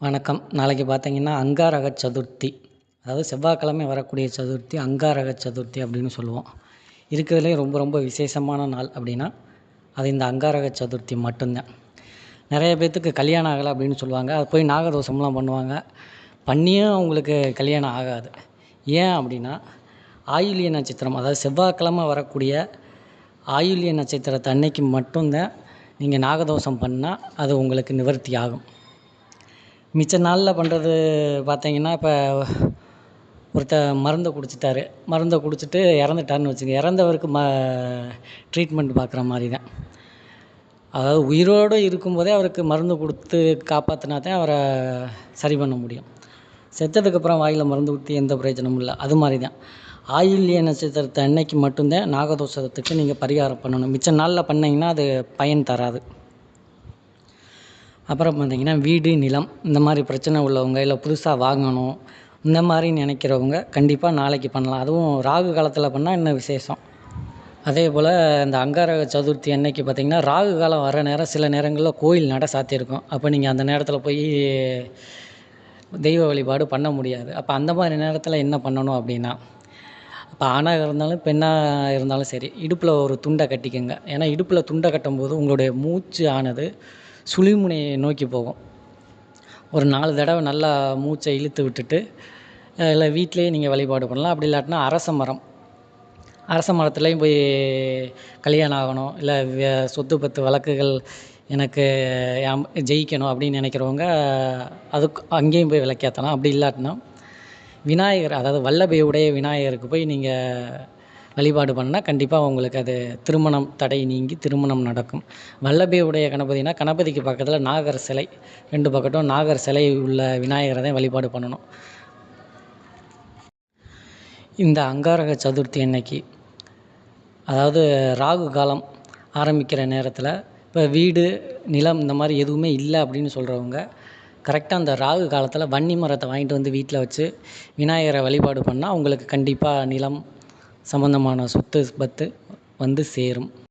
வணக்கம். நாளைக்கு பார்த்தீங்கன்னா அங்காரக சதுர்த்தி. அதாவது செவ்வாய்க்கிழமை வரக்கூடிய சதுர்த்தி அங்காரக சதுர்த்தி அப்படின்னு சொல்லுவோம். இருக்கிறதுலே ரொம்ப ரொம்ப விசேஷமான நாள் அப்படின்னா அது இந்த அங்காரக சதுர்த்தி மட்டும்தான். நிறைய பேர்த்துக்கு கல்யாணம் ஆகலை அப்படின்னு சொல்லுவாங்க. அது போய் நாகதோஷம்லாம் பண்ணுவாங்க. பண்ணியும் அவங்களுக்கு கல்யாணம் ஆகாது. ஏன் அப்படின்னா ஆயில்ய நட்சத்திரம் அதாவது செவ்வாய்க்கிழமை வரக்கூடிய ஆயில்ய நட்சத்திரத்தை அன்னைக்கு மட்டும்தான் நீங்கள் நாகதோஷம் பண்ணால் அது உங்களுக்கு நிவர்த்தி ஆகும் மிச்ச நாளில் பண்ணுறது பார்த்தீங்கன்னா இப்போ ஒருத்தர் மருந்தை குடிச்சிட்டாரு. மருந்தை குடிச்சிட்டு இறந்துட்டாருன்னு வச்சுங்க இறந்தவருக்கு ம ட்ரீட்மெண்ட் பார்க்குற மாதிரி தான் அதாவது உயிரோடு இருக்கும்போதே அவருக்கு மருந்து கொடுத்து காப்பாற்றினா தான் அவரை சரி பண்ண முடியும். செத்ததுக்கப்புறம் வாயில் மருந்து ஊற்றி எந்த பிரயோஜனமும் இல்லை. அது மாதிரி தான் ஆயில்ய நட்சத்திரத்தை அன்னைக்கு மட்டும்தான் நாகதோஷத்துக்கு நீங்கள் பரிகாரம் பண்ணணும். மிச்ச நாளில் பண்ணிங்கன்னா அது பயன் தராது. அப்புறம் பார்த்திங்கன்னா வீடு நிலம் இந்த மாதிரி பிரச்சனை உள்ளவங்க இல்லை புதுசாக வாங்கணும் இந்த மாதிரி நினைக்கிறவங்க கண்டிப்பாக நாளைக்கு பண்ணலாம். அதுவும் ராகு காலத்தில் பண்ணால் இன்னும் விசேஷம்? அதே போல் இந்த அங்காரக சதுர்த்தி அன்னைக்கு பார்த்திங்கன்னா ராகு காலம் வர நேரம் சில நேரங்களில் கோயில் நட சாத்தியிருக்கும். அப்போ நீங்கள் அந்த நேரத்தில் போய் தெய்வ வழிபாடு பண்ண முடியாது. அப்போ அந்த மாதிரி நேரத்தில் என்ன பண்ணணும் அப்படின்னா இப்போ ஆணாக இருந்தாலும் பெண்ணாக இருந்தாலும் சரி இடுப்பில் ஒரு துண்டை கட்டிக்கோங்க. ஏன்னா இடுப்பில் துண்டை கட்டும்போது உங்களுடைய மூச்சு ஆனது சுழிமுனையை நோக்கி போகும் ஒரு நாலு தடவை நல்லா மூச்சை இழுத்து விட்டுட்டு இல்லை வீட்டிலே நீங்கள் வழிபாடு பண்ணலாம். அப்படி இல்லாட்டினா அரச மரம். அரச மரத்துலேயும் போய் கல்யாணம் ஆகணும். இல்லை சொத்து பத்து வழக்குகள் எனக்கு ஜெயிக்கணும் அப்படின்னு நினைக்கிறவங்க அதுக்கு அங்கேயும் போய் விளக்கேற்றலாம் அப்படி இல்லாட்டினா விநாயகர் அதாவது வல்லபை உடைய விநாயகருக்கு போய் நீங்கள் வழிபாடு பண்ணால் கண்டிப்பாக உங்களுக்கு அது திருமணம் தடை நீங்கி திருமணம் நடக்கும். வல்லபை உடைய கணபதினா கணபதிக்கு பக்கத்தில் நாகர் சிலை. ரெண்டு பக்கட்டும் நாகர் சிலை உள்ள விநாயகரை தான் வழிபாடு பண்ணணும். இந்த அங்காரக சதுர்த்தி அன்னைக்கு அதாவது ராகு காலம் ஆரம்பிக்கிற நேரத்தில் இப்போ வீடு நிலம் இந்த மாதிரி எதுவுமே இல்லை அப்படின்னு சொல்கிறவங்க கரெக்டாக அந்த ராகு காலத்தில் வன்னி மரத்தை வாங்கிட்டு வந்து வீட்டில் வச்சு விநாயகரை வழிபாடு பண்ணால் அவங்களுக்கு கண்டிப்பாக நிலம் சம்மந்தமான சொத்து பத்து வந்து சேரும்.